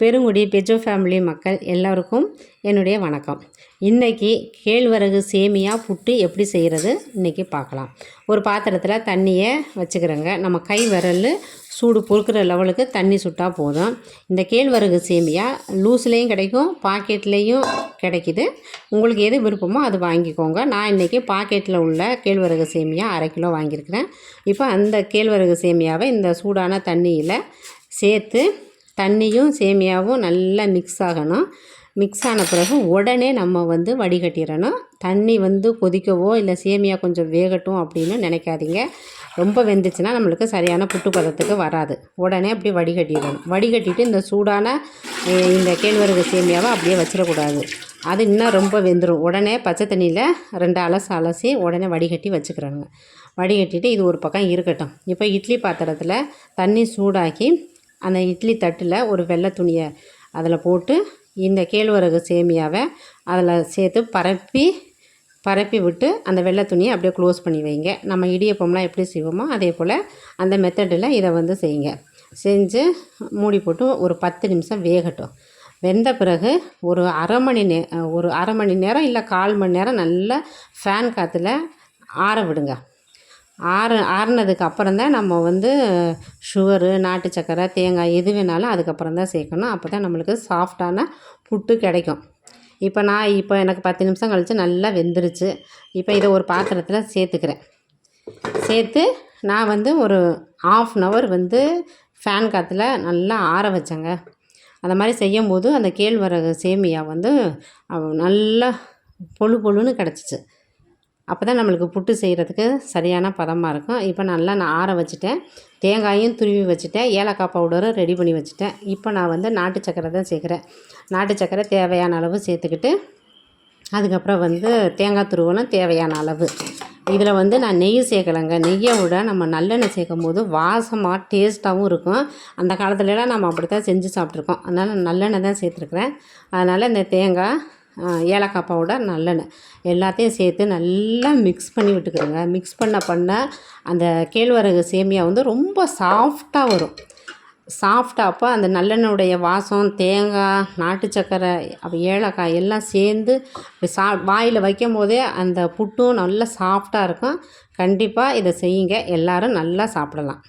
Perungudi பெஜோ family மக்கள் எல்லோருக்கும் என்னுடைய வணக்கம். இன்றைக்கி கேழ்வரகு சேமியா புட்டு எப்படி செய்கிறது இன்றைக்கி பார்க்கலாம். ஒரு பாத்திரத்தில் தண்ணியை வச்சுக்கிறோங்க. நம்ம கை விரல் சூடு பொறுக்கிற லெவலுக்கு தண்ணி சுட்டால் போதும். இந்த கேழ்வரகு சேமியா லூஸ்லேயும் கிடைக்கும் பாக்கெட்லேயும் கிடைக்கிது. உங்களுக்கு எது விருப்பமோ அது வாங்கிக்கோங்க. நான் இன்றைக்கி பாக்கெட்டில் உள்ள கேழ்வரகு சேமியா அரை கிலோ வாங்கியிருக்கிறேன். இப்போ அந்த கேழ்வரகு சேமியாவை இந்த சூடான தண்ணியில் சேர்த்து தண்ணியும் சேமியாவும் நல்லா மிக்ஸ் ஆகணும். மிக்ஸ் ஆன பிறகு உடனே நம்ம வந்து வடிகட்டிடணும். தண்ணி வந்து கொதிக்கவோ இல்லை சேமியா கொஞ்சம் வேகட்டும் அப்படின்னு நினைக்காதீங்க. ரொம்ப வெந்துச்சுன்னா நம்மளுக்கு சரியான புட்டு பதத்துக்கு வராது. உடனே அப்படி வடிகட்டிடணும். வடிகட்டிட்டு இந்த சூடான இந்த கேழ்வரகு சேமியாவை அப்படியே வச்சிடக்கூடாது. அது இன்னும் ரொம்ப வெந்துடும் உடனே பச்சை தண்ணியில் ரெண்டு அலசு அலசி உடனே வடிகட்டி வச்சுக்கிறாங்க வடிகட்டிட்டு இது ஒரு பக்கம் இருக்கட்டும். இப்போ இட்லி பாத்திரத்தில் தண்ணி சூடாக்கி அந்த இட்லி தட்டில் ஒரு வெள்ளை துணியை அதில் போட்டு இந்த கேழ்வரகு சேமியாவை அதில் சேர்த்து பரப்பி பரப்பி விட்டு அந்த வெள்ளை துணியை அப்படியே க்ளோஸ் பண்ணி வைங்க. நம்ம இடியப்பம்லாம் எப்படி செய்வோமோ அதே போல் அந்த மெத்தடில் இதை வந்து செய்யுங்க. செஞ்சு மூடி போட்டு ஒரு பத்து நிமிஷம் வேகட்டும். வெந்த பிறகு ஒரு அரை மணி நே ஒரு அரை மணி நேரம் இல்லை கால் மணி நேரம் நல்லா ஃபேன் காற்றுல ஆற விடுங்க. ஆற ஆறுனதுக்கு அப்புறம் தான் நம்ம வந்து சுகரு நாட்டு சக்கரை தேங்காய் எது வேணாலும் அதுக்கப்புறம் தான் சேர்க்கணும். அப்போ தான் நம்மளுக்கு சாஃப்டான புட்டு கிடைக்கும். இப்போ நான் இப்போ எனக்கு பத்து நிமிஷம் கழித்து நல்லா வெந்துருச்சு. இப்போ இதை ஒரு பாத்திரத்தில் சேர்த்துக்கிறேன். சேர்த்து நான் வந்து ஒரு ஆஃப் அன் ஹவர் வந்து ஃபேன் காற்றுல நல்லா ஆற வச்சேங்க. அந்த மாதிரி செய்யும்போது அந்த கேழ்வரகு சேமியா வந்து நல்லா பொழு பொழுன்னு கிடச்சிச்சு. அப்போ தான் நம்மளுக்கு புட்டு செய்கிறதுக்கு சரியான பதமாக இருக்கும். இப்போ நல்லா நான் ஆற வச்சுட்டேன். தேங்காயும் துருவி வச்சுட்டேன். ஏலக்காய் பவுடரும் ரெடி பண்ணி வச்சுட்டேன். இப்போ நான் வந்து நாட்டு சக்கரை தான் சேர்க்குறேன். நாட்டு சக்கரை தேவையான அளவு சேர்த்துக்கிட்டு அதுக்கப்புறம் வந்து தேங்காய் துருவலும் தேவையான அளவு. இதில் வந்து நான் நெய் சேர்க்கலைங்க. நெய்யை விட நம்ம நல்லெண்ணெய் சேர்க்கும் போது வாசமாக டேஸ்ட்டாகவும் இருக்கும். அந்த காலத்துலலாம் நம்ம அப்படி தான் செஞ்சு சாப்பிட்ருக்கோம் அதனால் நல்லெண்ணெய் தான் சேர்த்துருக்குறேன். அதனால் இந்த தேங்காய் ஏலக்காய் பவுடர் நல்லெண்ணெய். எல்லாத்தையும் சேர்த்து நல்லா மிக்ஸ் பண்ணி விட்டுக்கிறோங்க மிக்ஸ் பண்ண பண்ண அந்த கேழ்வரகு சேமியா வந்து ரொம்ப சாஃப்டாக வரும். சாஃப்டாக அப்போ அந்த நல்லெண்ணெயுடைய வாசம் தேங்காய் நாட்டு சக்கரை அப்போ ஏலக்காய் எல்லாம் சேர்ந்து சா வாயில் வைக்கும் போதே அந்த புட்டும் நல்லா சாஃப்டாக இருக்கும். கண்டிப்பாக இதை செய்யுங்க. எல்லோரும் நல்லா சாப்பிடலாம்.